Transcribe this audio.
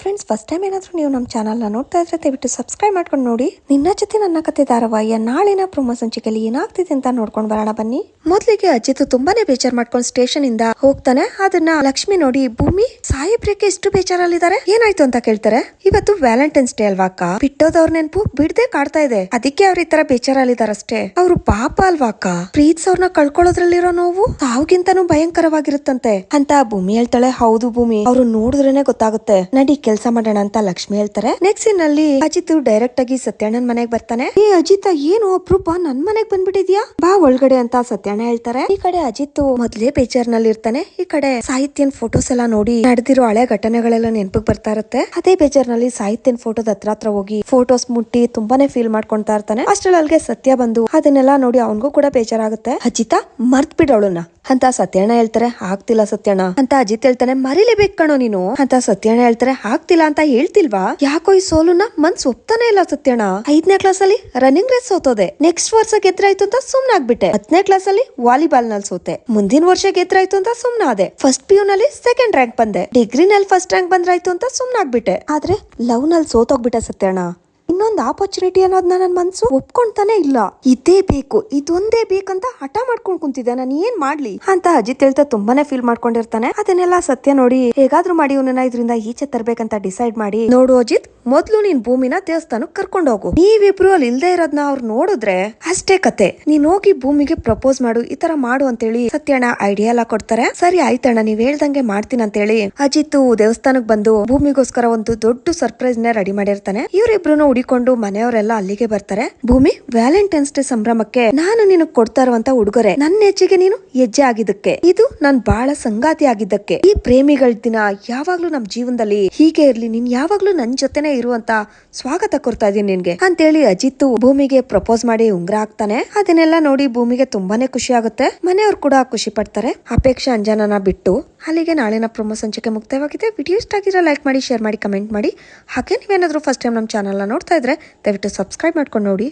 Friends first time ಏನಾದರೂ ನೀವು ನಮ್ಮ ಚಾನಲ್ನ ನೋಡ್ತಾ ಇದ್ರೆ ದಯವಿಟ್ಟು ಸಬ್ಸ್ಕ್ರೈಬ್ ಮಾಡ್ಕೊಂಡು ನೋಡಿ. ನಿನ್ನ ಜೊತೆ ನನ್ನ ಕತೆ ಧಾರಾವಾಹಿಯ ನಾಳಿನ ಪ್ರೊಮೋ ಸಂಚಿಕೆಯಲ್ಲಿ ಏನಾಗ್ತಿದೆ ಅಂತ ನೋಡ್ಕೊಂಡು ಬರೋಣ ಬನ್ನಿ. ಮೊದಲಿಗೆ ಅಜಿತ್ ತುಂಬಾನೇ ಬೇಜಾರ್ ಮಾಡ್ಕೊಂಡು ಸ್ಟೇಷನ್ ಇಂದ ಹೋಗ್ತಾನೆ. ಅದನ್ನ ಲಕ್ಷ್ಮಿ ನೋಡಿ, ಭೂಮಿ ಸಾಹೇಬ್ರೇಕೆ ಎಷ್ಟು ಬೇಜಾರಲ್ಲಿದ್ದಾರೆ? ಏನಾಯ್ತು ಅಂತ ಕೇಳ್ತಾರೆ. ಇವತ್ತು ವ್ಯಾಲೆಂಟೈನ್ಸ್ ಡೇ ಅಲ್ವಾ ಬಿಟ್ಟೋದವ್ರ ನೆನಪು ಬಿಡದೆ ಕಾಡ್ತಾ ಇದೆ. ಅದಕ್ಕೆ ಅವ್ರ ಈ ತರ ಬೇಜಾರಲ್ಲಿದಾರಷ್ಟೇ ಅವ್ರು ಪಾಪ ಅಲ್ವಾ ಪ್ರೀತ್ಸ್ ಅವ್ರನ್ನ ಕಳ್ಕೊಳ್ಳೋದ್ರಲ್ಲಿರೋ ನೋವು ಸಾವುಗಿಂತನೂ ಭಯಂಕರವಾಗಿರುತ್ತಂತೆ. ಅಂತ ಭೂಮಿ ಹೇಳ್ತಾಳೆ, ಹೌದು ಭೂಮಿ ಅವ್ರು ನೋಡಿದ್ರೇನೆ ಗೊತ್ತಾಗುತ್ತೆ. ನಡಿ ಕೆಲ್ಸ ಮಾಡೋಣ ಅಂತ ಲಕ್ಷ್ಮಿ ಹೇಳ್ತಾರೆ. ನೆಕ್ಸ್ಟ್ನಲ್ಲಿ ಅಜಿತ್ ಡೈರೆಕ್ಟ್ ಆಗಿ ಸತ್ಯಣ್ಣನ್ ಮನೆಗೆ ಬರ್ತಾನೆ. ಏ ಅಜಿತ್, ಏನು ಅಪ್ರೂಪ? ನನ್ ಮನೆಗ್ ಬಂದ್ಬಿಟ್ಟಿದ್ಯಾ? ಬಾ ಒಳಗಡೆ ಅಂತ ಸತ್ಯಣ್ಣ ಹೇಳ್ತಾರೆ. ಈ ಕಡೆ ಅಜಿತ್ ಮೊದ್ಲೇ ಬೇಜಾರ್ನಲ್ಲಿ ಇರ್ತಾನೆ. ಈ ಕಡೆ ಸಾಹಿತ್ಯನ್ ಫೋಟೋಸ್ ಎಲ್ಲ ನೋಡಿ ನಡೆದಿರೋ ಹಳೆ ಘಟನೆಗಳೆಲ್ಲ ನೆನಪಿಗೆ ಬರ್ತಾ ಇರುತ್ತೆ. ಅದೇ ಬೇಜಾರ್ನಲ್ಲಿ ಸಾಹಿತ್ಯನ್ ಫೋಟೋದ ಹತ್ರ ಹತ್ರ ಹೋಗಿ ಫೋಟೋಸ್ ಮುಟ್ಟಿ ತುಂಬಾನೇ ಫೀಲ್ ಮಾಡ್ಕೊಂತ ಇರ್ತಾನೆ. ಅಷ್ಟ್ರಲ್ಲಿ ಸತ್ಯ ಬಂದು ಅದನ್ನೆಲ್ಲ ನೋಡಿ ಅವನಿಗೂ ಕೂಡ ಬೇಜಾರಾಗುತ್ತೆ. ಅಜಿತ ಮರ್ತ್ ಬಿಡೋಳನ್ನ ಅಂತ ಸತ್ಯಣ್ಣ ಹೇಳ್ತಾರೆ, ಆಗ್ತಿಲ್ಲ ಸತ್ಯಣ್ಣ. ಅಂತ ಅಜಿತ್ ಹೇಳ್ತಾನೆ, ಮರಿಲೇಬೇಕು ಕಣೋ ನೀನು. ಅಂತ ಸತ್ಯಣ್ಣ ಹೇಳ್ತಾರೆ, ಆಗ್ತಿಲ್ಲ ಅಂತ ಹೇಳ್ತಿಲ್ವಾ? ಯಾಕೋ ಈ ಸೋಲುನ ಮನ್ಸ್ ಒಪ್ತಾನೆ ಇಲ್ಲ ಸತ್ಯಣ್ಣ. ಐದನೇ ಕ್ಲಾಸ್ ಅಲ್ಲಿ ರನ್ನಿಂಗ್ ರೇಸ್ ಸೋತೋದೆ. ನೆಕ್ಸ್ಟ್ ವರ್ಷ ಗೆದ್ರಾಯ್ತು ಅಂತ ಸುಮ್ನೆ ಆಗ್ಬಿಟ್ಟೆ. ಹತ್ತನೇ ಕ್ಲಾಸ್ ಅಲ್ಲಿ ವಾಲಿಬಾಲ್ನಲ್ಲಿ ಸೋತೆ. ಮುಂದಿನ ವರ್ಷ ಗೆದ್ರಾಯ್ತು ಅಂತ ಸುಮ್ನೆ ಆದೆ. ಫಸ್ಟ್ ಪಿ ಯು ನಲ್ಲಿ ಸೆಕೆಂಡ್ ರ್ಯಾಂಕ್ ಬಂದೆ. ಡಿಗ್ರಿ ನಲ್ಲಿ ಫಸ್ಟ್ ರ್ಯಾಂಕ್ ಬಂದ್ರಾಯ್ತು ಅಂತ ಸುಮ್ನೆ ಆಗ್ಬಿಟ್ಟೆ. ಆದ್ರೆ ಲವ್ನಲ್ಲಿ ಸೋತೋಗ್ಬಿಟ್ಟೆ ಸತ್ಯಣ್ಣ. ಇನ್ನೊಂದು ಆಪರ್ಚುನಿಟಿ ಅನ್ನೋದನ್ನ ನನ್ನ ಮನ್ಸು ಒಪ್ಕೊಂತಾನೆ ಇಲ್ಲ. ಇದೇ ಬೇಕು, ಇದೊಂದೇ ಬೇಕಂತ ಹಠ ಮಾಡ್ಕೊಂಡ್ ಕುಂತಿದ್ದೆ. ನಾನು ಏನ್ ಮಾಡ್ಲಿ? ಅಂತ ಅಜಿತ್ ಹೇಳ್ತಾ ತುಂಬಾನೇ ಫೀಲ್ ಮಾಡ್ಕೊಂಡಿರ್ತಾನೆ. ಅದನ್ನೆಲ್ಲ ಸತ್ಯ ನೋಡಿ ಹೇಗಾದ್ರೂ ಮಾಡಿ ಇವನನ್ನ ಇದರಿಂದ ಈಚೆ ತರ್ಬೇಕಂತ ಡಿಸೈಡ್ ಮಾಡಿ, ನೋಡು ಅಜಿತ್, ಮೊದ್ಲು ನೀನ್ ಭೂಮಿನ ದೇವಸ್ಥಾನಕ್ ಕರ್ಕೊಂಡು ಹೋಗು. ನೀವಿಬ್ರು ಅಲ್ಲಿ ಇಲ್ದೇ ಇರೋದ್ನ ಅವ್ರು ನೋಡಿದ್ರೆ ಅಷ್ಟೇ ಕತೆ. ನೀನ್ ಹೋಗಿ ಭೂಮಿಗೆ ಪ್ರಪೋಸ್ ಮಾಡು, ಈ ತರ ಮಾಡು ಅಂತೇಳಿ ಸತ್ಯಣ್ಣ ಐಡಿಯಾ ಎಲ್ಲ ಕೊಡ್ತಾರೆ. ಸರಿ ಆಯ್ತಣ್ಣ ನೀವ್ ಹೇಳ್ದಂಗೆ ಮಾಡ್ತೀನಿ ಅಂತೇಳಿ ಅಜಿತ್ ದೇವಸ್ಥಾನಕ್ ಬಂದು ಭೂಮಿಗೋಸ್ಕರ ಒಂದು ದೊಡ್ಡ ಸರ್ಪ್ರೈಸ್ನ ರೆಡಿ ಮಾಡಿರ್ತಾನೆ. ಇವರಿಬ್ರು ಹುಡಿಕೊಂಡು ಮನೆಯವರೆಲ್ಲ ಅಲ್ಲಿಗೆ ಬರ್ತಾರೆ. ಭೂಮಿ ವ್ಯಾಲೆಂಟೈನ್ಸ್ ಡೇ ಸಂಭ್ರಮಕ್ಕೆ ನಾನು ನಿನಗ್ ಕೊಡ್ತಾ ಇರುವಂತ ಉಡುಗೊರೆ. ನನ್ನ ಹೆಜ್ಜೆಗೆ ನೀನು ಹೆಜ್ಜೆ ಆಗಿದ್ದಕ್ಕೆ. ಇದು ನನ್ ಬಹಳ ಸಂಗಾತಿ ಆಗಿದ್ದಕ್ಕೆ. ಈ ಪ್ರೇಮಿಗಳ ದಿನ ಯಾವಾಗ್ಲೂ ನಮ್ ಜೀವನದಲ್ಲಿ ಹೀಗೆ ಇರ್ಲಿ. ನೀನ್ ಯಾವಾಗ್ಲೂ ನನ್ ಜೊತೆನೆ ಇರುವಂತ ಸ್ವಾಗತ ಕೊಡ್ತಾ ಇದೀನಿ ನಿನ್ಗೆ. ಅಂತೇಳಿ ಅಜಿತ್ ಭೂಮಿಗೆ ಪ್ರಪೋಸ್ ಮಾಡಿ ಉಂಗ್ರ ಹಾಕ್ತಾನೆ ಅದನ್ನೆಲ್ಲ ನೋಡಿ ಭೂಮಿಗೆ ತುಂಬಾನೇ ಖುಷಿ ಆಗುತ್ತೆ. ಮನೆಯವ್ರು ಕೂಡ ಖುಷಿ ಪಡ್ತಾರೆ. ಅಪೇಕ್ಷೆ ಅಂಜನನ ಬಿಟ್ಟು ಅಲ್ಲಿಗೆ ನಾಳೆನ ಪ್ರೊಮೋ ಸಂಚಿಕೆ ಮುಕ್ತವಾಗಿದೆ ವಿಡಿಯೋ ಇಷ್ಟ ಆಗಿರೋ ಲೈಕ್ ಮಾಡಿ, ಶೇರ್ ಮಾಡಿ, ಕಮೆಂಟ್ ಮಾಡಿ. ಹಾಗೆ ನೀವೇನಾದರೂ ಫಸ್ಟ್ ಟೈಮ್ ನಮ್ಮ ಚಾನಲ್ನ ನೋಡ್ತಾ ಇದ್ರೆ ದಯವಿಟ್ಟು ಸಬ್ಸ್ಕ್ರೈಬ್ ಮಾಡ್ಕೊಂಡು ನೋಡಿ.